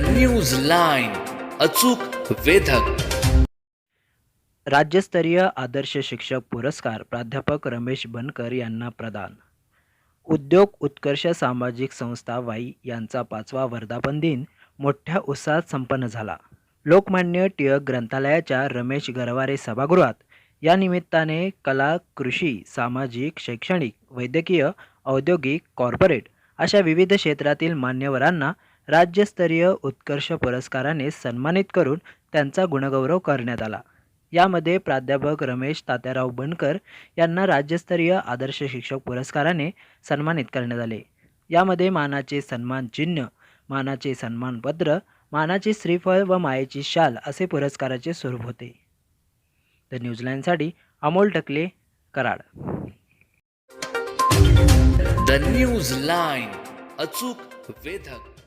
News line अचूक वेधक. राज्यस्तरीय आदर्श शिक्षक पुरस्कार प्राध्यापक रमेश बनकर यांना प्रदान. उद्योग उत्कर्ष सामाजिक संस्था वाई यांचा पाचवा वर्धापन दिन मोठ्या उत्साहात संपन्न झाला. लोकमान्य टिळक ग्रंथालयाच्या रमेश गरवारे सभागृहात या निमित्ताने कला कृषी सामाजिक शैक्षणिक वैद्यकीय औद्योगिक कॉर्पोरेट अशा विविध क्षेत्रातील मान्यवरांना राज्यस्तरीय उत्कर्ष पुरस्काराने सन्मानित करून त्यांचा गुणगौरव करण्यात आला. यामध्ये प्राध्यापक रमेश तात्याराव बनकर यांना राज्यस्तरीय आदर्श शिक्षक पुरस्काराने सन्मानित करण्यात आले. यामध्ये मानाचे सन्मान चिन्ह मानाचे सन्मानपत्र मानाचे श्रीफळ व मायेची शाल असे पुरस्काराचे स्वरूप होते. The न्यूझीलँडसाठी Amol Takale Karad. The news line अचूक वेधक.